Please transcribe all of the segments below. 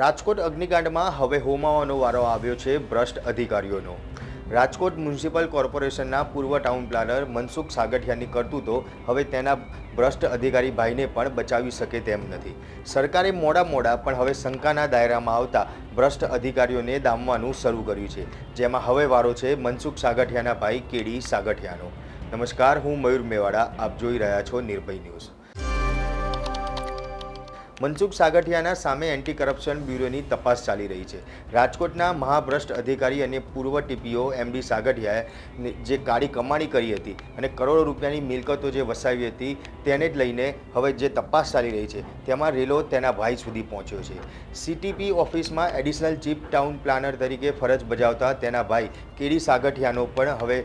રાજકોટ અગ્નિકાંડમાં હવે હોમાવાનો વારો આવ્યો છે ભ્રષ્ટ અધિકારીઓનો. રાજકોટ મ્યુનિસિપલ કોર્પોરેશનના પૂર્વ ટાઉન પ્લાનર મનસુખ સાગઠિયાની કરતૂતો હવે તેના ભ્રષ્ટ અધિકારી ભાઈને પણ બચાવી શકે તેમ નથી. સરકારે મોડા મોડા પણ હવે શંકાના દાયરામાં આવતા ભ્રષ્ટ અધિકારીઓને દામવાનું શરૂ કર્યું છે, જેમાં હવે વારો છે મનસુખ સાગઠિયાના ભાઈ કેડી સાગઠિયાનો. નમસ્કાર, હું મયુર મેવાડા, આપ જોઈ રહ્યા છો નિર્ભય ન્યૂઝ. મનસુખ સાગઠિયાના સામે એન્ટી કરપ્શન બ્યુરોની તપાસ ચાલી રહી છે. રાજકોટના મહાભ્રષ્ટ અધિકારી અને પૂર્વ ટીપીઓ એમડી સાગઠિયાએ જે કાળી કમાણી કરી હતી અને કરોડો રૂપિયાની મિલકતો જે વસાવી હતી તેને જ લઈને હવે જે તપાસ ચાલી રહી છે તેમાં રેલો તેના ભાઈ સુધી પહોંચ્યો છે. સીટીપી ઓફિસમાં એડિશનલ ચીફ ટાઉન પ્લાનર તરીકે ફરજ બજાવતા તેના ભાઈ કેડી સાગઠિયાનો પણ હવે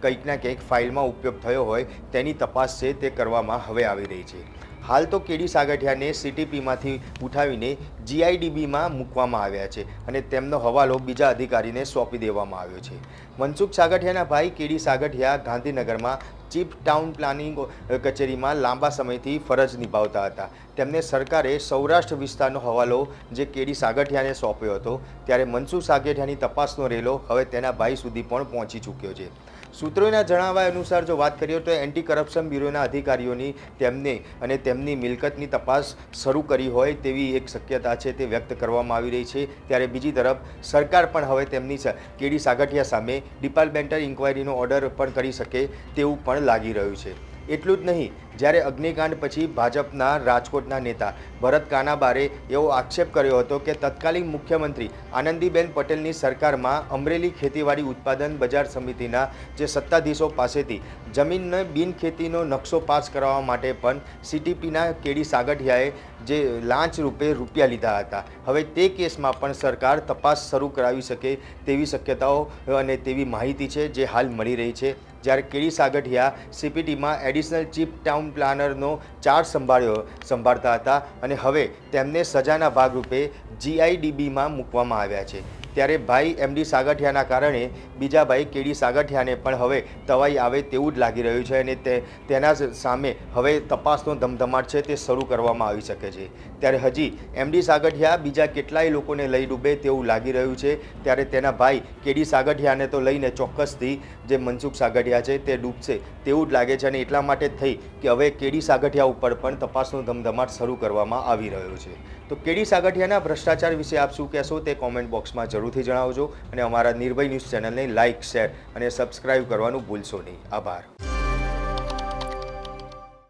કંઈકના કંઈક ફાઇલમાં ઉપયોગ થયો હોય તેની તપાસ છે તે કરવામાં હવે આવી રહી છે. હાલ તો કેડી સાગઠિયાને સીટીપીમાંથી ઉઠાવીને જીઆઈડીબીમાં મૂકવામાં આવ્યા છે અને તેમનો હવાલો બીજા અધિકારીને સોંપી દેવામાં આવ્યો છે. મનસુખ સાગઠિયાના ભાઈ કેડી સાગઠિયા ગાંધીનગરમાં ચીફ ટાઉન પ્લાનિંગ કચેરીમાં લાંબા સમયથી ફરજ નિભાવતા હતા. તેમને સરકારે સૌરાષ્ટ્ર વિસ્તારનો હવાલો જે કેડી સાગઠિયાને સોંપ્યો હતો, ત્યારે મનસુખ સાગઠિયાની તપાસનો રેલો હવે તેના ભાઈ સુધી પણ પહોંચી ચૂક્યો છે. સૂત્રોના જણાવ્યા અનુસાર જો વાત કરીએ તો એન્ટી કરપ્શન બ્યુરોના અધિકારીઓની તેમને અને તેમની મિલકતની તપાસ શરૂ કરી હોય તેવી એક શક્યતા છે તે વ્યક્ત કરવામાં આવી રહી છે. ત્યારે બીજી તરફ સરકાર પણ હવે તેમની કેડી સાગઠિયા સામે ડિપાર્ટમેન્ટલ ઇન્ક્વાયરીનો ઓર્ડર પણ કરી શકે તેવું પણ લાગી રહ્યું છે. એટલું જ નહીં જ્યારે અગ્નિકાંડ પછી ભાજપના રાજકોટના નેતા ભરત કાનાબારે એવો આક્ષેપ કર્યો હતો કે તત્કાલીન મુખ્યમંત્રી આનંદીબેન પટેલની સરકારમાં અમરેલી ખેતીવાડી ઉત્પાદન બજાર સમિતિના જે સત્તાધીશો પાસેથી જમીનને બિનખેતીનો નકશો પાસ કરાવવા માટે પણ સીટીપીના કેડી સાગઠિયાએ જે લાંચ રૂપે રૂપિયા લીધા હતા. હવે તે કેસમાં પણ સરકાર તપાસ શરૂ કરાવી શકે તેવી શક્યતાઓ અને તેવી માહિતી છે જે હાલ મળી રહી છે. જ્યારે કેડી સાગઠિયા સીપીટીમાં એડિશનલ ચીફ ટાઉન પ્લાનરનો ચાર્જ સંભાળ્યો સંભાળતા હતા અને હવે તેમને સજાના ભાગરૂપે જીઆઈડીબીમાં મૂકવામાં આવ્યા છે. ત્યારે ભાઈ એમડી સાગઠિયાના કારણે બીજા ભાઈ કેડી સાગઠિયાને પણ હવે તવાઈ આવે તેવું જ લાગી રહ્યું છે અને તે, તેના સામે હવે તપાસનો ધમધમાટ છે તે શરૂ કરવામાં આવી શકે છે. ત્યારે હજી એમડી સાગઠિયા બીજા કેટલાય લોકોને લઈ ડૂબે તેવું લાગી રહ્યું છે. ત્યારે તેના ભાઈ કેડી સાગઠિયાને તો લઈને ચોક્કસથી જે મનસુખ સાગઠિયા છે તે ડૂબશે તેવું જ લાગે છે અને એટલા માટે થઈ કે હવે કેડી સાગઠિયા ઉપર પણ તપાસનો ધમધમાટ શરૂ કરવામાં આવી રહ્યો છે. તો કેડી સાગઠિયાના ભ્રષ્ટાચાર વિશે આપ શું કહેશો તે કોમેન્ટ બોક્સમાં જરૂરથી જણાવજો અને અમારા નિર્ભય ન્યૂઝ ચેનલને લાઇક, શેર અને સબસ્ક્રાઇબ કરવાનું ભૂલશો નહીં. આભાર.